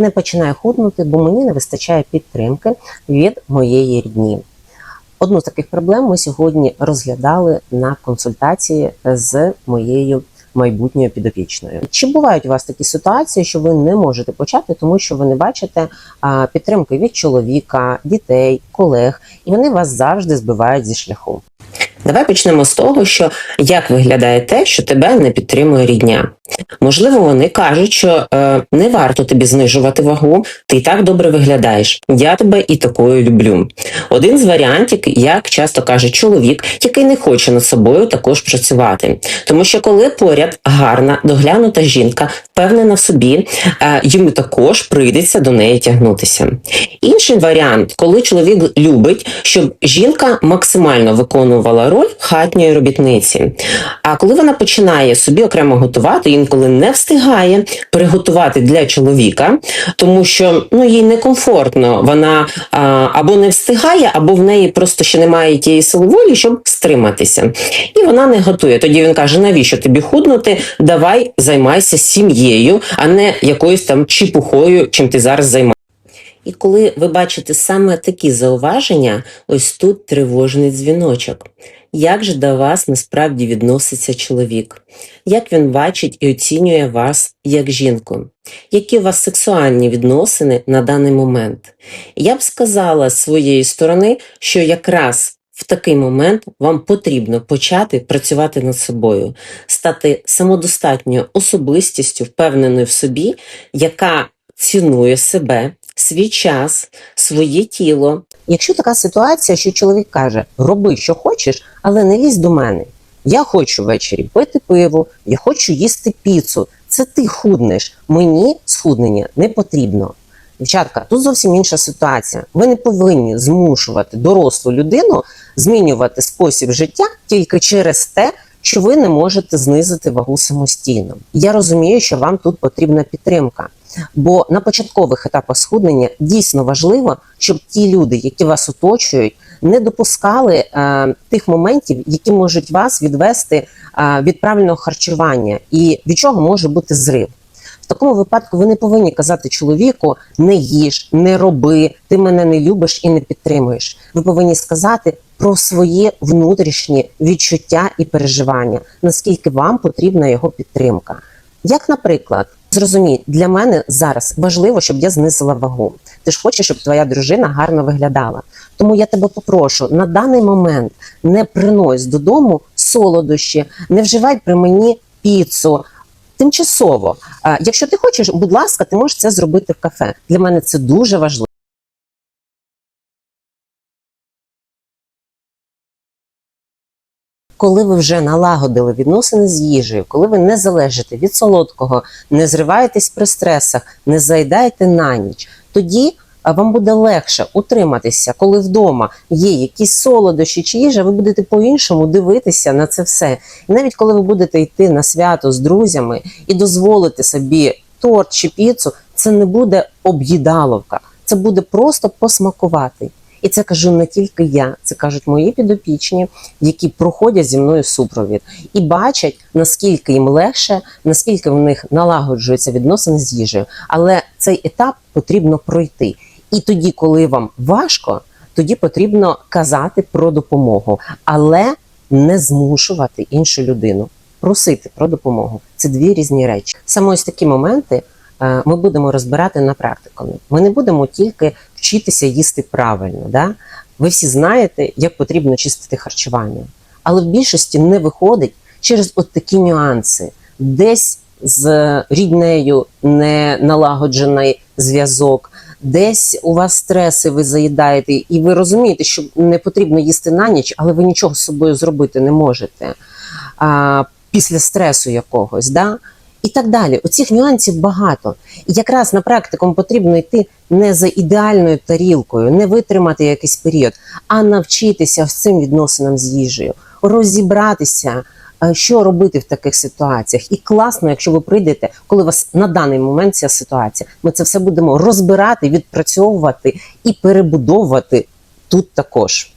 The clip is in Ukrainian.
не починаю худнути, бо мені не вистачає підтримки від моєї рідні. Одну з таких проблем ми сьогодні розглядали на консультації з моєю майбутньою підопічною. Чи бувають у вас такі ситуації, що ви не можете почати, тому що ви не бачите підтримки від чоловіка, дітей, колег, і вони вас завжди збивають зі шляху? Давай почнемо з того, що як виглядає те, що тебе не підтримує рідня. Можливо, вони кажуть, що е, не варто тобі знижувати вагу, ти і так добре виглядаєш. Я тебе і такою люблю. Один з варіантів, як часто каже чоловік, який не хоче над собою також працювати. Тому що коли поряд гарна, доглянута жінка, впевнена в собі, е, йому також прийдеться до неї тягнутися. Інший варіант, коли чоловік любить, щоб жінка максимально виконувала роль хатньої робітниці. А коли вона починає собі окремо готувати, інколи не встигає приготувати для чоловіка, тому що ну їй некомфортно, вона а, або не встигає, або в неї просто ще немає тієї сили волі, щоб стриматися. І вона не готує. Тоді він каже: навіщо тобі худнути? Давай займайся сім'єю, а не якоюсь там чіпухою, чим ти зараз займаєшся. І коли ви бачите саме такі зауваження, ось тут тривожний дзвіночок. Як же до вас насправді відноситься чоловік? Як він бачить і оцінює вас як жінку? Які у вас сексуальні відносини на даний момент? Я б сказала з своєї сторони, що якраз в такий момент вам потрібно почати працювати над собою, стати самодостатньою особистістю, впевненою в собі, яка цінує себе, свій час, своє тіло. Якщо така ситуація, що чоловік каже: роби, що хочеш, але не лізь до мене. Я хочу ввечері пити пиво, я хочу їсти піцу. Це ти худнеш. Мені схуднення не потрібно. Дівчатка, тут зовсім інша ситуація. Ви не повинні змушувати дорослу людину змінювати спосіб життя тільки через те, що ви не можете знизити вагу самостійно. Я розумію, що вам тут потрібна підтримка. Бо на початкових етапах схуднення дійсно важливо, щоб ті люди, які вас оточують, не допускали е, тих моментів, які можуть вас відвести е, від правильного харчування, і від чого може бути зрив. В такому випадку ви не повинні казати чоловіку не їж, не роби, ти мене не любиш і не підтримуєш. Ви повинні сказати про своє внутрішні відчуття і переживання, наскільки вам потрібна його підтримка. Як, наприклад, зрозумій, для мене зараз важливо, щоб я знизила вагу. Ти ж хочеш, щоб твоя дружина гарно виглядала. Тому я тебе попрошу на даний момент не принось додому солодощі, не вживай при мені піцу. Тимчасово, якщо ти хочеш, будь ласка, ти можеш це зробити в кафе. Для мене це дуже важливо. Коли ви вже налагодили відносини з їжею, коли ви не залежите від солодкого, не зриваєтесь при стресах, не заїдаєте на ніч, тоді вам буде легше утриматися, коли вдома є якісь солодощі чи їжа, ви будете по-іншому дивитися на це все. І навіть коли ви будете йти на свято з друзями і дозволити собі торт чи піцу, це не буде об'їдаловка, це буде просто посмакувати. І це кажу не тільки я, це кажуть мої підопічні, які проходять зі мною супровід і бачать, наскільки їм легше, наскільки в них налагоджуються відносини з їжею. Але цей етап потрібно пройти. І тоді, коли вам важко, тоді потрібно казати про допомогу, але не змушувати іншу людину. Просити про допомогу це дві різні речі. Саме ось такі моменти е, ми будемо розбирати на практикумі. Ми не будемо тільки вчитися їсти правильно. Да? Ви всі знаєте, як потрібно чистити харчування, але в більшості не виходить через от такі нюанси. Десь з ріднею не налагоджений зв'язок, десь у вас стреси, ви заїдаєте, і ви розумієте, що не потрібно їсти на ніч, але ви нічого з собою зробити не можете а, після стресу якогось. Да? І так далі. Оцих нюансів багато. І якраз на практикум потрібно йти не за ідеальною тарілкою, не витримати якийсь період, а навчитися з цим відносинам з їжею, розібратися, е, що робити в таких ситуаціях. І класно, якщо ви прийдете, коли у вас на даний момент ця ситуація, ми це все будемо розбирати, відпрацьовувати і перебудовувати тут також.